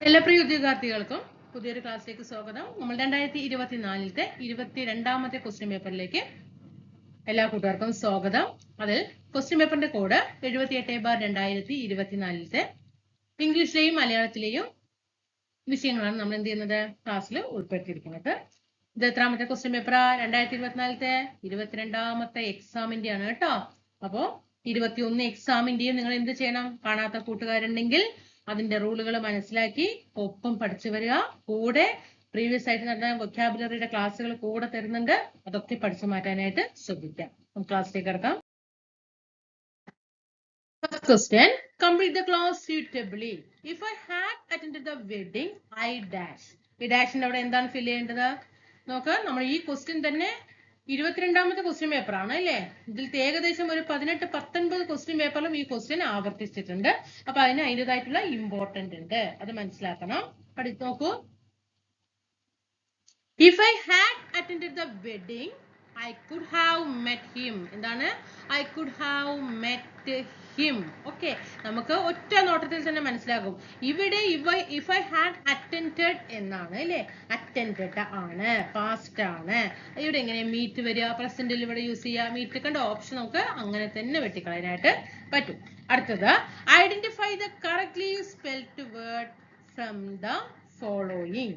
എല്ലാ പ്രിയ ഉദ്യോഗാർത്ഥികൾക്കും പുതിയൊരു ക്ലാസ്സിലേക്ക് സ്വാഗതം. നമ്മൾ രണ്ടായിരത്തി ഇരുപത്തിനാലിലത്തെ ഇരുപത്തിരണ്ടാമത്തെ ക്വസ്റ്റ്യൻ പേപ്പറിലേക്ക് എല്ലാ കൂട്ടുകാർക്കും സ്വാഗതം. അതിൽ ക്വസ്റ്റ്യൻ പേപ്പറിന്റെ കോഡ് എഴുപത്തി എട്ട് ബാർ രണ്ടായിരത്തി ഇരുപത്തിനാലിലത്തെ ഇംഗ്ലീഷിലെയും മലയാളത്തിലെയും വിഷയങ്ങളാണ് നമ്മൾ എന്ത് ചെയ്യുന്നത് ക്ലാസ്സിൽ ഉൾപ്പെടുത്തിയിരിക്കുന്നത്. ഇത് എത്രാമത്തെ ക്വസ്റ്റ്യൻ പേപ്പറാ രണ്ടായിരത്തി ഇരുപത്തിനാലത്തെ ഇരുപത്തിരണ്ടാമത്തെ എക്സാമിന്റെ ആണ് കേട്ടോ. അപ്പോ ഇരുപത്തിയൊന്ന് എക്സാമിന്റെയും നിങ്ങൾ എന്ത് ചെയ്യണം? കാണാത്ത കൂട്ടുകാരുണ്ടെങ്കിൽ അതിന്റെ റൂളുകൾ മനസ്സിലാക്കി ഒപ്പം പഠിച്ചു വരിക കൂടെ പ്രീവിയസ് ആയിട്ട് നടന്ന വൊക്കാബുലറിയുടെ ക്ലാസ്സുകൾ കൂടെ തരുന്നുണ്ട് അതൊക്കെ പഠിച്ചു മാറ്റാനായിട്ട് ശ്രദ്ധിക്കാം ക്ലാസ്സിലേക്ക് കിടക്കാം First question. Complete the clause suitably. If I had attended the wedding, I dash. ഈ ഡാഷിന്റെ അവിടെ എന്താണ് ഫിൽ ചെയ്യേണ്ടത് നോക്ക് നമ്മൾ ഈ ക്വസ്റ്റ്യൻ തന്നെ ഇരുപത്തിരണ്ടാമത്തെ ക്വസ്റ്റ്യൻ പേപ്പർ ആണ് അല്ലേ? ഇതിൽ ഏകദേശം ഒരു പതിനെട്ട് പത്തൊൻപത് ക്വസ്റ്റ്യൻ പേപ്പറിലും ഈ ക്വസ്റ്റ്യൻ ആവർത്തിച്ചിട്ടുണ്ട്. അപ്പൊ അതിന് അതിന്റെതായിട്ടുള്ള ഇമ്പോർട്ടന്റ് ഉണ്ട്. അത് മനസ്സിലാക്കണം. പഠി നോക്കൂ. If I had attend the wedding I could have met him എന്താണ്? I could have met him okay നമുക്ക് ഒറ്റ നോട്ടത്തിൽ തന്നെ മനസ്സിലാകും. ഇവിടെ ഇവ ഇഫ് ഐ ഹാഡ് അറ്റൻഡ് എന്നാണ് അല്ലേ? അറ്റൻഡ് ആണ്. പാസ്റ്റ് ആണ്. ഇവിടെ എങ്ങനെ മീറ്റ് വരിക? പ്രസന്റിൽ ഇവിടെ യൂസ് ചെയ്യുക. മീറ്റ് കണ്ട ഓപ്ഷൻ നമുക്ക് അങ്ങനെ തന്നെ വെട്ടിക്കളയാനായിട്ട് പറ്റും. അടുത്തത് identify the correctly spelled word from the following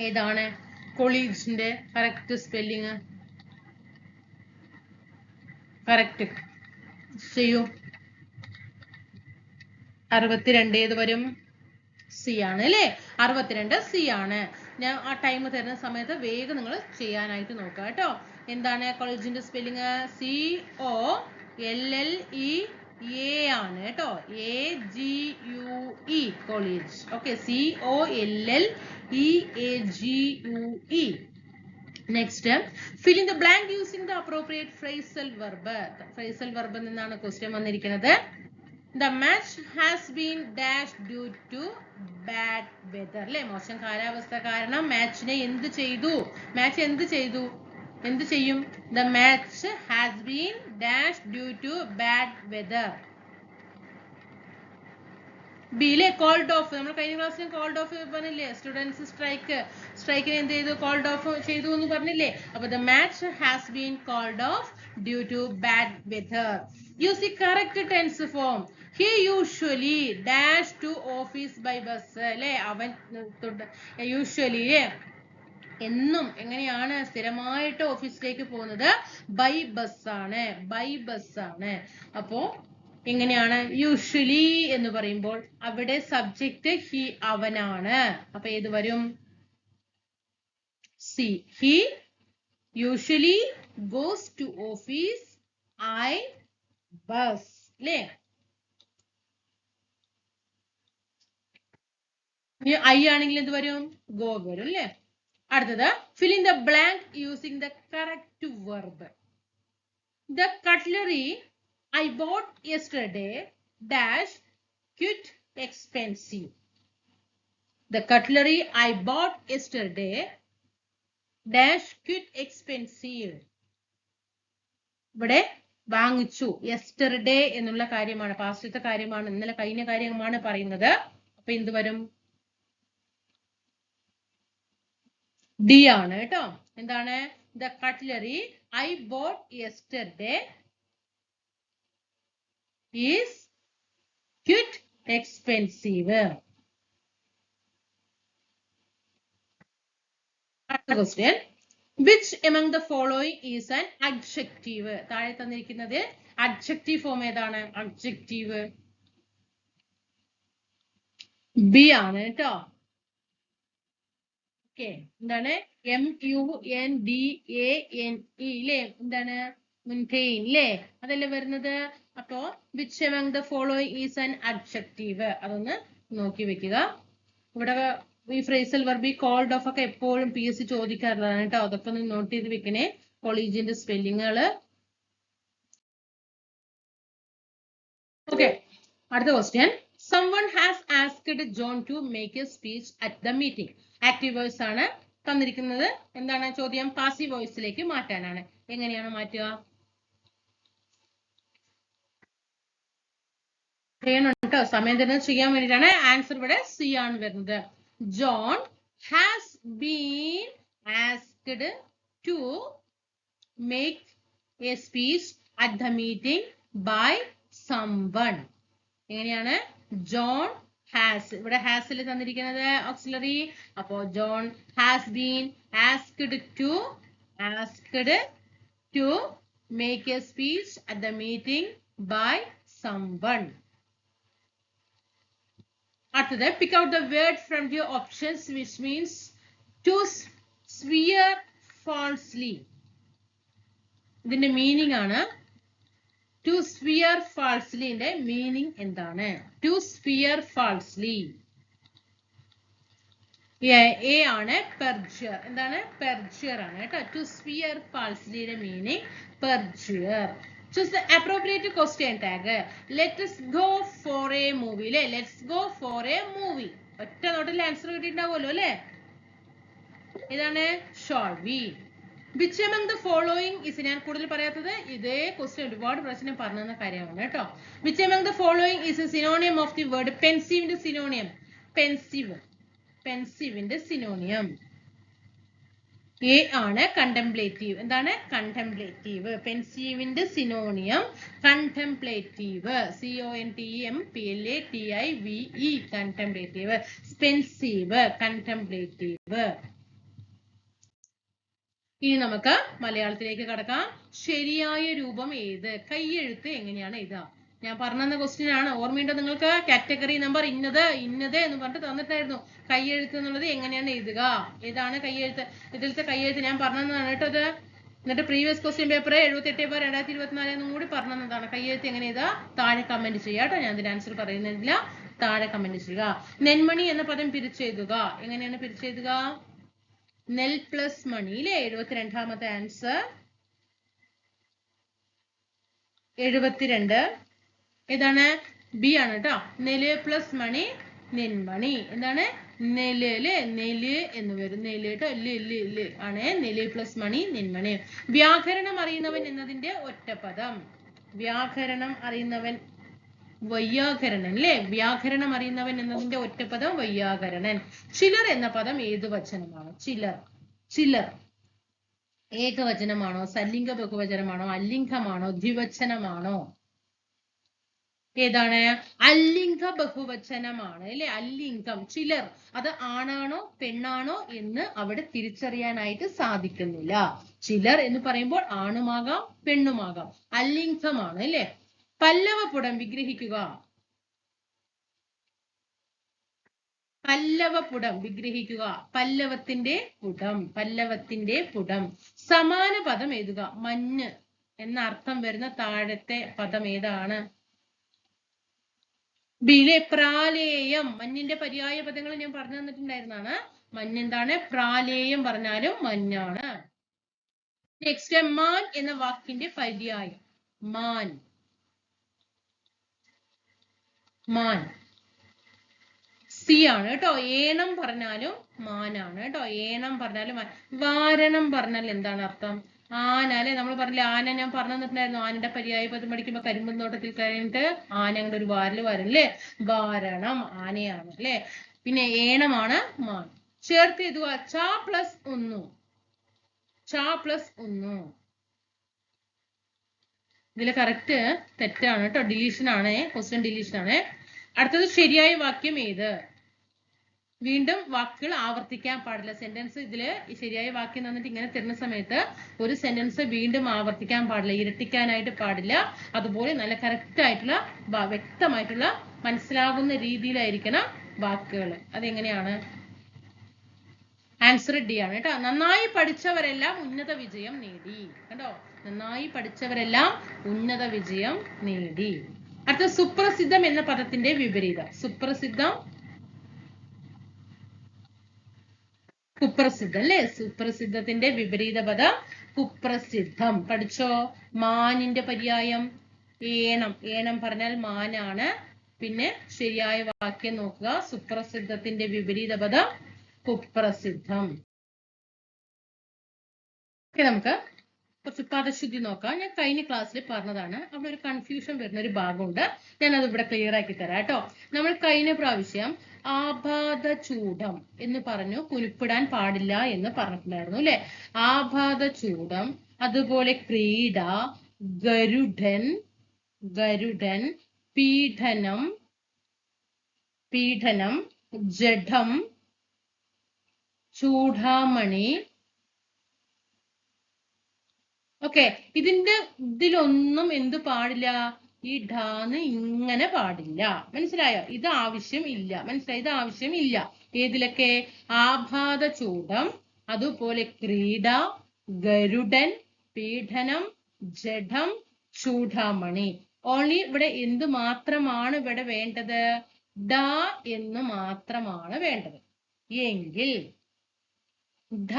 ഏതാണ്? കൊളീജിന്റെ കറക്റ്റ് സ്പെല്ലിങ് കറക്റ്റ് ചെയ്യൂ. അറുപത്തിരണ്ട് ഏത് വരും? സി ആണ് അല്ലേ? അറുപത്തിരണ്ട് സി ആണ്. ഞാൻ ആ ടൈം തരുന്ന സമയത്ത് വേഗം നിങ്ങൾ ചെയ്യാനായിട്ട് നോക്കുക കേട്ടോ. എന്താണ് കോളേജിന്റെ spelling C O L L E A ആണ് കേട്ടോ. A G U E college okay C O L L E A G U E next fill the blank using the appropriate phrasal verb phrasal verb നിന്നാണ് question വന്നിരിക്കുന്നത്. The match has been dash due to bad weather അല്ലേ? മോശം കാലാവസ്ഥ കാരണം മാച്ചിനെ എന്ത് ചെയ്തു? Match എന്ത് ചെയ്തു? എന്ത് ചെയ്യും? The match has been dash due to bad weather ബിയിലെ കോൾഡ് ഓഫ് നമ്മൾ കഴിഞ്ഞ ക്ലാസ്സിൽ കോൾഡ് ഓഫ് പറഞ്ഞില്ലേ? സ്റ്റുഡൻസ് സ്ട്രൈക്ക് സ്ട്രൈക്കിന് എന്ത് ചെയ്തു? കോൾഡ് ഓഫ് ചെയ്തു എന്ന് പറഞ്ഞില്ലേ? അപ്പൊ the match has been called off due to bad weather use the correct tense form he usually dash to office by bus അല്ലെ അവൻ യൂഷ്വലി എന്നും എങ്ങനെയാണ് സ്ഥിരമായിട്ട് ഓഫീസിലേക്ക് പോകുന്നത്? ബൈ ബസ് ആണ്. ബൈ ബസ് ആണ്. അപ്പോ എങ്ങനെയാണ് യൂഷ്വലി എന്ന് പറയുമ്പോൾ അവിടെ സബ്ജക്റ്റ് ഹി അവനാണ്. അപ്പൊ ഏത് വരും? C he usually goes to office I bus അല്ലേ ഐ ആണെങ്കിൽ എന്ത് വരും? ഗോ വരും അല്ലെ? അടുത്തത് fill in the blank using the correct verb the cutlery I bought yesterday dash quite expensive the cutlery I bought yesterday dash quite expensive ഇവിടെ വാങ്ങിച്ചു. Yesterday എന്നുള്ള കാര്യമാണ് പാസ്റ്റത്തെ കാര്യമാണ് ഇന്നലെ കഴിഞ്ഞ കാര്യമാണ് പറയുന്നത്. അപ്പൊ എന്ത് ഡി ആണ് കേട്ടോ. എന്താണ്? The cutlery I bought yesterday is quite expensive അടുത്ത question which among the following is an adjective താഴെ തന്നിരിക്കുന്നത് അബ്ജക്റ്റീവ് ഫോം ഏതാണ്? അബ്ജക്റ്റീവ് ബി ആണ് കേട്ടോ. ഓക്കെ. എന്താണ്? M U N D A N E അല്ലേ എന്താണ്? മുൻകെയിൻ അല്ലേ അതല്ലേ വരുന്നത്? അപ്പോ which among the following is an adjective അതൊന്ന് നോക്കി വെക്കുക. ഇവിടെ ഈ ഫ്രേസൽ വർബി കോൾഡ് ഓഫ് ഒക്കെ എപ്പോഴും പി എസ് സി ചോദിക്കാറുള്ളതാണ് കേട്ടോ. അതൊക്കെ ഒന്ന് നോട്ട് ചെയ്ത് വെക്കണേ. കോളേജിന്റെ സ്പെല്ലിങ്ങുകൾ ഓക്കെ അടുത്ത question someone has asked john to make a speech at the meeting. Active voice ആണ് തന്നിരിക്കുന്നത്. എന്താണ് ചോദ്യം? പാസീവ് വോയിസിലേക്ക് മാറ്റാനാണ്. എങ്ങനെയാണ് മാറ്റുക? ചെയ്യണം സമയം തരുന്നത് ചെയ്യാൻ വേണ്ടിയിട്ടാണ് ആൻസർ ഇവിടെ സി ആണ് വരുന്നത്. John has been asked to make a speech at the meeting by someone എങ്ങനെയാണ്? ജോൺ ഹാസ് ഇവിടെ ഹാസിൽ തന്നിരിക്കുന്നത് ഓക്സിലറി അപ്പോ John has been asked to asked to make a speech at the meeting by someone അടുത്തത് pick out the word from your options which means to swear falsely ഇതിന്റെ meaning ആണ് to swear ഫാൾസ്ലിന്റെ meaning എന്താണ്? To swear falsely A ആണ് പെർജിയർ എന്താണ്? Perjure ആണ് കേട്ടോ. To swear ഫാൾസ്ലിയുടെ meaning perjure choose the appropriate question tag let's go for a movie അല്ലെ let's go for a movie ഒറ്റ നോട്ടിൽ ആൻസർ കിട്ടിയിട്ടുണ്ടാവുമല്ലോ അല്ലേ ഇതാണ് shall we which among the following is ഞാൻ കൂടുതൽ പറയാത്തത്? ഇതേ ക്വസ്റ്റ്യൻ ഒരുപാട് പ്രശ്നം തന്ന കാര്യമാണ് കേട്ടോ. Which among the following is synonym of the word പെൻസീവിന്റെ synonym pensive പെൻസീവിന്റെ സിനോണിയം എ ആണ് കണ്ടംപ്ലേറ്റീവ് എന്താണ്? Contemplative പെൻസീവിന്റെ synonym contemplative C O N T M P L A T I V E contemplative pensive contemplative ഇനി നമുക്ക് മലയാളത്തിലേക്ക് കടക്കാം. ശരിയായ രൂപം ഏത്? കയ്യെഴുത്ത് എങ്ങനെയാണ് എഴുതുക? ഞാൻ പറഞ്ഞ ക്വസ്റ്റ്യൻ ആണ് ഓർമ്മയുണ്ടോ നിങ്ങൾക്ക്? കാറ്റഗറി നമ്പർ ഇന്നത് ഇന്നത് എന്ന് പറഞ്ഞിട്ട് തന്നിട്ടായിരുന്നു. കയ്യെഴുത്ത് എന്നുള്ളത് എങ്ങനെയാണ് എഴുതുക? ഏതാണ് കയ്യെഴുത്ത് ഇതിലത്തെ കയ്യെഴുത്ത് ഞാൻ പറഞ്ഞതാണ് കേട്ടോ ഇത്. എന്നിട്ട് പ്രീവിയസ് ക്വസ്റ്റ്യൻ പേപ്പർ എഴുപത്തെട്ട് പേപ്പർ രണ്ടായിരത്തി ഇരുപത്തിനാല് എന്നും കൂടി പറഞ്ഞതാണ് കയ്യെഴുത്ത് എങ്ങനെ എഴുതുക? താഴെ കമന്റ് ചെയ്യുക കേട്ടോ. ഞാൻ ഇതിന്റെ ആൻസർ പറയുന്നില്ല. താഴെ കമന്റ് ചെയ്യുക. നെന്മണി എന്ന പദം പിരിച്ചെഴുതുക. എങ്ങനെയാണ് പിരിച്ചെഴുതുക? നെൽ പ്ലസ് മണി ഇല്ലേ എഴുപത്തിരണ്ടാമത്തെ ആൻസർ എഴുപത്തിരണ്ട്. ഏതാണ് ബി ആണ് കേട്ടോ നെൽ പ്ലസ് മണി നെന്മണി എന്താണ്? നെൽ അല്ലെ നെൽ എന്ന് വരും. നെൽ കേട്ടോ ൽ ൽ ൽ ആണ്. നെൽ പ്ലസ് മണി നെന്മണി വ്യാകരണം അറിയുന്നവൻ എന്നതിന്റെ ഒറ്റപദം വ്യാകരണം അറിയുന്നവൻ വൈയാകരണൻ അല്ലെ വ്യാകരണം അറിയുന്നവൻ എന്നതിന്റെ ഒറ്റപ്പദം വൈയാകരണൻ ചിലർ എന്ന പദം ഏത് വചനമാണ്? ചിലർ. ചിലർ. ഏകവചനമാണോ സല്ലിംഗ ബഹുവചനമാണോ? അല്ലിംഗമാണോ? ദ്വിവചനമാണോ? ഏതാണ്? അല്ലിംഗ ബഹുവചനമാണ് അല്ലെ അല്ലിംഗം. ചിലർ. അത് ആണാണോ പെണ്ണാണോ എന്ന് അവിടെ തിരിച്ചറിയാനായിട്ട് സാധിക്കുന്നില്ല. ചിലർ എന്ന് പറയുമ്പോൾ ആണുമാകാം പെണ്ണുമാകാം. അല്ലിംഗമാണ് അല്ലെ പല്ലവപുടം വിഗ്രഹിക്കുക. പല്ലവപുടം വിഗ്രഹിക്കുക. പല്ലവത്തിന്റെ പുടം പല്ലവത്തിന്റെ പുടം. സമാന പദം എഴുതുക. മഞ്ഞ് എന്ന അർത്ഥം വരുന്ന താഴത്തെ പദം ഏതാണ്? ബിലെ പ്രാലേയം. മഞ്ഞിന്റെ പര്യായ പദങ്ങൾ ഞാൻ പറഞ്ഞു തന്നിട്ടുണ്ടായിരുന്നാണ്. മഞ്ഞെന്താണ് പ്രാലേയം പറഞ്ഞാലും മഞ്ഞാണ്. നെക്സ്റ്റ് മാൻ എന്ന വാക്കിന്റെ പര്യായം. മാൻ. മാൻ. സി ആണ് കേട്ടോ. ഏണം പറഞ്ഞാലും മാനാണ് കേട്ടോ. ഏണം പറഞ്ഞാലും മാൻ. വാരണം പറഞ്ഞാൽ എന്താണ് അർത്ഥം? ആന അല്ലെ? നമ്മൾ പറഞ്ഞില്ല ആന ഞാൻ പറഞ്ഞു തന്നിട്ടുണ്ടായിരുന്നു. ആനയുടെ പര്യായ പദം പഠിക്കുമ്പോ കരിമ്പുന്നോട്ടത്തിൽ കഴിഞ്ഞിട്ട് ആന അങ്ങനെ ഒരു വാരൽ വരും അല്ലേ വാരണം ആനയാണ് അല്ലെ? പിന്നെ ഏണമാണ് മാൻ. ചേർത്ത് എഴുതുക. ച പ്ലസ് ഒന്നു. ച പ്ലസ് ഒന്നു. ഇതിൽ കറക്റ്റ് തെറ്റാണ് കേട്ടോ. ഡിലീഷൻ ആണേ. ക്വസ്റ്റ്യൻ ഡിലീഷൻ ആണ്. അടുത്തത് ശരിയായ വാക്യം ഏത്? വീണ്ടും വാക്കുകൾ ആവർത്തിക്കാൻ പാടില്ല. സെന്റൻസ് ഇതിൽ ശരിയായ വാക്യം തന്നിട്ട് ഇങ്ങനെ തരുന്ന സമയത്ത് ഒരു സെന്റൻസ് വീണ്ടും ആവർത്തിക്കാൻ പാടില്ല ഇരട്ടിക്കാനായിട്ട് പാടില്ല. അതുപോലെ നല്ല കറക്റ്റ് ആയിട്ടുള്ള വ്യക്തമായിട്ടുള്ള മനസ്സിലാകുന്ന രീതിയിലായിരിക്കണം വാക്കുകൾ അതെങ്ങനെയാണ്? ആൻസർ ഡി ആണ് കേട്ടോ. നന്നായി പഠിച്ചവരെല്ലാം ഉന്നത വിജയം നേടി. കണ്ടോ? നന്നായി പഠിച്ചവരെല്ലാം ഉന്നത വിജയം നേടി. അടുത്ത സുപ്രസിദ്ധം എന്ന പദത്തിന്റെ വിപരീതം. സുപ്രസിദ്ധം കുപ്രസിദ്ധം അല്ലെ? സുപ്രസിദ്ധത്തിന്റെ വിപരീത പദം കുപ്രസിദ്ധം. പഠിച്ചോ? മാനിന്റെ പര്യായം. ഏണം. ഏണം പറഞ്ഞാൽ മാനാണ്. പിന്നെ ശരിയായ വാക്യം നോക്കുക. സുപ്രസിദ്ധത്തിന്റെ വിപരീത പദം കുപ്രസിദ്ധം. നമുക്ക് കുറച്ച് പദശുദ്ധി നോക്കാം. ഞാൻ കഴിഞ്ഞ ക്ലാസ്സിൽ പറഞ്ഞതാണ്. അവിടെ ഒരു കൺഫ്യൂഷൻ വരുന്ന ഒരു ഭാഗമുണ്ട്. ഞാൻ അത് ഇവിടെ ക്ലിയർ ആക്കി തരാം കേട്ടോ. നമ്മൾ കഴിഞ്ഞ പ്രാവശ്യം ആഭാത ചൂടം എന്ന് പറഞ്ഞു കുരുപ്പിടാൻ പാടില്ല എന്ന് പറഞ്ഞിട്ടുണ്ടായിരുന്നു അല്ലെ? ആഭാത ചൂടം അതുപോലെ ക്രീഡ ഗരുഡൻ ഗരുഡൻ പീഡനം പീഡനം ജഡം ചൂടാമണി ഓക്കെ. ഇതിന്റെ ഇതിലൊന്നും എന്ത് പാടില്ല? ഈ ഡാന്ന് ഇങ്ങനെ പാടില്ല. മനസ്സിലായോ? ഇത് ആവശ്യം ഇല്ല. മനസ്സിലായി? ഇത് ആവശ്യം ഇല്ല. ഏതിലൊക്കെ? ആഭാത ചൂടം അതുപോലെ ക്രീഡ ഗരുഡൻ പീഡനം ജഡം ചൂടാമണി. ഓൺലി ഇവിടെ എന്ത് മാത്രമാണ് ഇവിടെ വേണ്ടത്? ഡ എന്ന് മാത്രമാണ് വേണ്ടത്. എങ്കിൽ ധ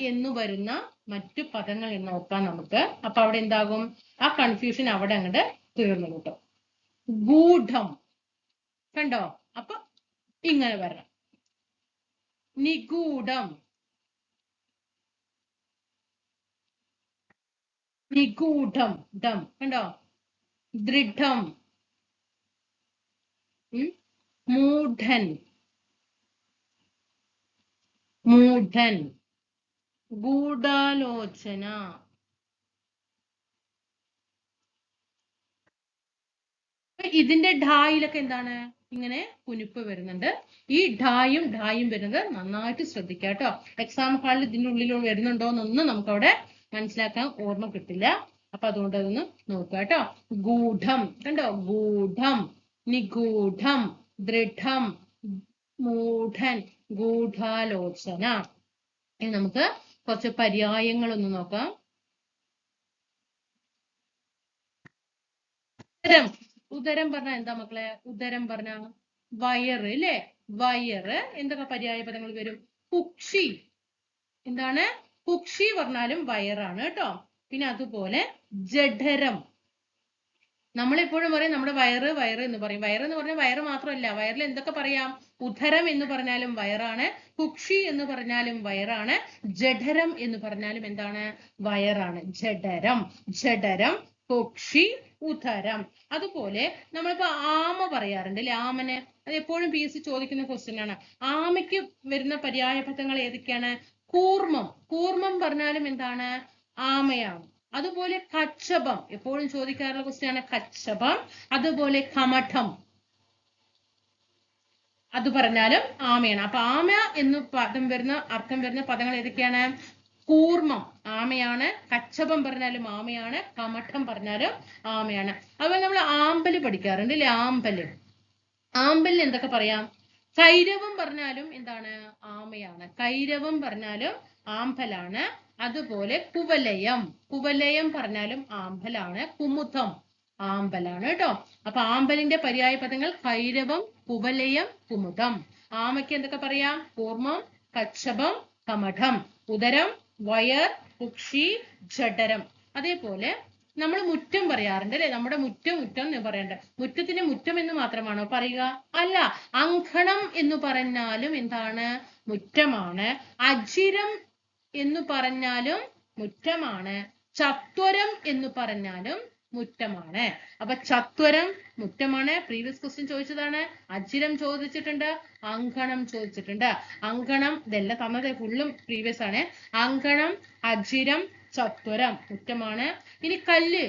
എന്ന് വരുന്ന മറ്റു പദങ്ങൾ നോക്കാം നമുക്ക്. അപ്പൊ അവിടെ എന്താകും? ആ കൺഫ്യൂഷൻ അവിടെ അങ്ങോട്ട് തീർന്നു കിട്ടും. ഗൂഢം. കണ്ടോ? അപ്പൊ ഇങ്ങനെ വരണം. നിഗൂഢം. നിഗൂഢം. ഡം കണ്ടോ? ദൃഢം. മൂഢൻ. മൂഢൻ ഗൂഢാലോചന. ഇതിന്റെ ഢായിലൊക്കെ എന്താണ്? ഇങ്ങനെ കുനിപ്പ് വരുന്നുണ്ട്. ഈ ഢായും ഢായും വരുന്നത് നന്നായിട്ട് ശ്രദ്ധിക്കുക കേട്ടോ. എക്സാം ഹാളിൽ ഇതിന്റെ ഉള്ളിൽ വരുന്നുണ്ടോ എന്നൊന്നും നമുക്ക് അവിടെ മനസ്സിലാക്കാൻ ഓർമ്മ കിട്ടില്ല. അപ്പൊ അതുകൊണ്ട് അതൊന്ന് നോക്കുക കേട്ടോ. ഗൂഢം. കണ്ടോ? ഗൂഢം. നിഗൂഢം. ദൃഢം. മൂഢൻ. ഗൂഢാലോചന. ഇനി നമുക്ക് കുറച്ച് പര്യായങ്ങൾ ഒന്ന് നോക്കാം. ഉദരം. ഉദരം പറഞ്ഞ എന്താ മക്കളെ? ഉദരം പറഞ്ഞ വയറ് അല്ലെ വയറ്. എന്തൊക്കെ പര്യായ പദങ്ങൾ വരും? കുക്ഷി. എന്താണ്? കുക്ഷി പറഞ്ഞാലും വയറാണ് കേട്ടോ. പിന്നെ അതുപോലെ ജഠരം. നമ്മളെപ്പോഴും പറയും നമ്മുടെ വയറ് വയറ് എന്ന് പറയും. വയറ് എന്ന് പറഞ്ഞാൽ വയറ് മാത്രമല്ല. വയറിൽ എന്തൊക്കെ പറയാം? ഉദരം എന്ന് പറഞ്ഞാലും വയറാണ്. കുക്ഷി എന്ന് പറഞ്ഞാലും വയറാണ്. ജഠരം എന്ന് പറഞ്ഞാലും എന്താണ്? വയറാണ്. ജഠരം. ജഠരം കുക്ഷി ഉദരം. അതുപോലെ നമ്മളിപ്പോ ആമ പറയാറുണ്ട് അല്ലെ? ആമന് അത് എപ്പോഴും പി എസ് സി ചോദിക്കുന്ന ക്വസ്റ്റ്യൻ ആണ്. ആമയ്ക്ക് വരുന്ന പര്യായ പദങ്ങൾ ഏതൊക്കെയാണ്? കൂർമ്മം കൂർമ്മം പറഞ്ഞാലും എന്താണ്? ആമയാണ്. അതുപോലെ കച്ചപം. എപ്പോഴും ചോദിക്കാറുള്ള ക്വസ്റ്റ്യൻ ആണ് കച്ചപം. അതുപോലെ കമഠം. അത് പറഞ്ഞാലും ആമയാണ്. അപ്പൊ ആമ എന്ന് പദം വരുന്ന അർത്ഥം വരുന്ന പദങ്ങൾ ഏതൊക്കെയാണ്? കൂർമ്മം ആമയാണ്. കച്ചപം പറഞ്ഞാലും ആമയാണ്. കമഠം പറഞ്ഞാലും ആമയാണ്. അതുപോലെ നമ്മൾ ആമ്പൽ പഠിക്കാറുണ്ട് അല്ലെ? ആമ്പൽ. ആമ്പലിന് എന്തൊക്കെ പറയാം? കൈരവം പറഞ്ഞാലും എന്താണ്? ആമയാണ്. കൈരവം പറഞ്ഞാലും ആമ്പലാണ്. അതുപോലെ കുവലയം. കുവലയം പറഞ്ഞാലും ആമ്പലാണ് കുമുദം ആമ്പലാണ് കേട്ടോ അപ്പൊ ആമ്പലിന്റെ പര്യായ പദങ്ങൾ കൈരവം കുവലയം കുമുദം. ആമയ്ക്ക് എന്തൊക്കെ പറയാം? കൂർമ്മം കച്ചപം കമഠം. ഉദരം വയർ കുക്ഷി ജഠരം. അതേപോലെ നമ്മൾ മുറ്റം പറയാറുണ്ട് അല്ലെ? നമ്മുടെ മുറ്റം മുറ്റം എന്ന് പറയണ്ട. മുറ്റത്തിന് മുറ്റം എന്ന് മാത്രമാണോ പറയുക? അല്ല അങ്കണം എന്ന് പറഞ്ഞാലും എന്താണ്? മുറ്റമാണ്. അജിരം എന്ന് പറഞ്ഞാലും മുറ്റമാണ്. ചത്വരം എന്ന് പറഞ്ഞാലും മുറ്റമാണ്. അപ്പൊ ചത്വരം മുറ്റമാണ്. പ്രീവിയസ് ക്വസ്റ്റ്യൻ ചോദിച്ചതാണ്. അജിരം ചോദിച്ചിട്ടുണ്ട്. അങ്കണം ചോദിച്ചിട്ടുണ്ട്. അങ്കണം ഇതെല്ലാം തന്നത്. ഫുള്ളും പ്രീവിയസ് ആണ്. അങ്കണം അജിരം ചത്വരം മുറ്റമാണ്. ഇനി കല്ല്.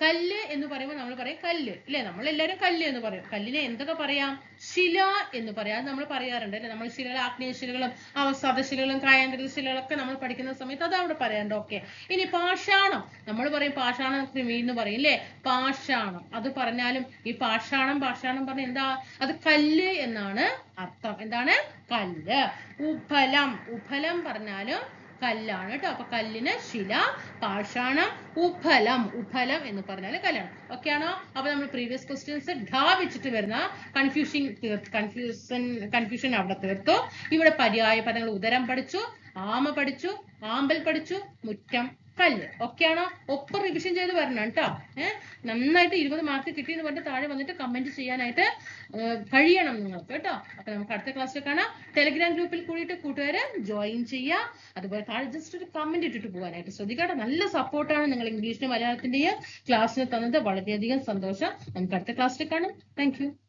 കല്ല് എന്ന് പറയുമ്പോൾ നമ്മൾ പറയും കല്ല്. ല്ലേ നമ്മൾ എല്ലാവരും കല്ല് എന്ന് പറയും. കല്ലിനെ എന്തൊക്കെ പറയാം? ശില എന്ന് പറയാം. അത് നമ്മൾ പറയാറുണ്ട് അല്ലെ? നമ്മൾ ശിലകൾ ആഗ്നേയശിലകളും അവസാദശിലകളും കായാന്തര ശിലകളൊക്കെ നമ്മൾ പഠിക്കുന്ന സമയത്ത് അത് അവിടെ പറയാറുണ്ട്. ഓക്കെ ഇനി പാഷാണം. നമ്മൾ പറയും പാഷാണം കൃമി എന്ന് പറയും ല്ലേ പാഷാണം. അത് പറഞ്ഞാലും ഈ പാഷാണം പാഷാണം പറഞ്ഞ എന്താ? അത് കല്ല് എന്നാണ് അർത്ഥം. എന്താണ്? കല്ല്. ഉഫലം. ഉഫലം പറഞ്ഞാലും കല്ലാണ് കേട്ടോ. അപ്പൊ കല്ലിന് ശില പാഷാണം ഉഫലം ഉഫലം എന്ന് പറഞ്ഞാൽ കല്ലാണ്. ഓക്കെ ആണോ? അപ്പൊ നമ്മൾ പ്രീവിയസ് ക്വസ്റ്റ്യൻസ് ഡാ വെച്ചിട്ട് വരുന്ന കൺഫ്യൂഷൻ കൺഫ്യൂഷൻ കൺഫ്യൂഷൻ അവിടെ തീർത്തു. ഇവിടെ പര്യായ പദങ്ങൾ ഉദരം പഠിച്ചു ആമ പഠിച്ചു ആമ്പൽ പഠിച്ചു മുറ്റം കല്ല്. ഒക്കെയാണോ ഒപ്പം റിവിഷൻ ചെയ്ത് വരണം കേട്ടോ. ഏഹ് നന്നായിട്ട് ഇരുപത് മാർക്ക് കിട്ടിയെന്ന് പറഞ്ഞിട്ട് താഴെ വന്നിട്ട് കമന്റ് ചെയ്യാനായിട്ട് കഴിയണം നിങ്ങൾക്ക് കേട്ടോ. അപ്പൊ നമുക്ക് അടുത്ത ക്ലാസ്സിൽ കാണാം. ടെലിഗ്രാം ഗ്രൂപ്പിൽ കൂടിയിട്ട് കൂട്ടുകാരെ ജോയിൻ ചെയ്യുക അതുപോലെ താഴെ ജസ്റ്റ് ഒരു കമന്റ് ഇട്ടിട്ട് പോകാനായിട്ട് ശ്രദ്ധിക്കട്ടെ. നല്ല സപ്പോർട്ടാണ് നിങ്ങൾ ഇംഗ്ലീഷിനും മലയാളത്തിന്റെയും ക്ലാസ്സിന് തന്നത്. വളരെയധികം സന്തോഷം. നമുക്ക് അടുത്ത ക്ലാസ്സിൽ കാണാം. താങ്ക്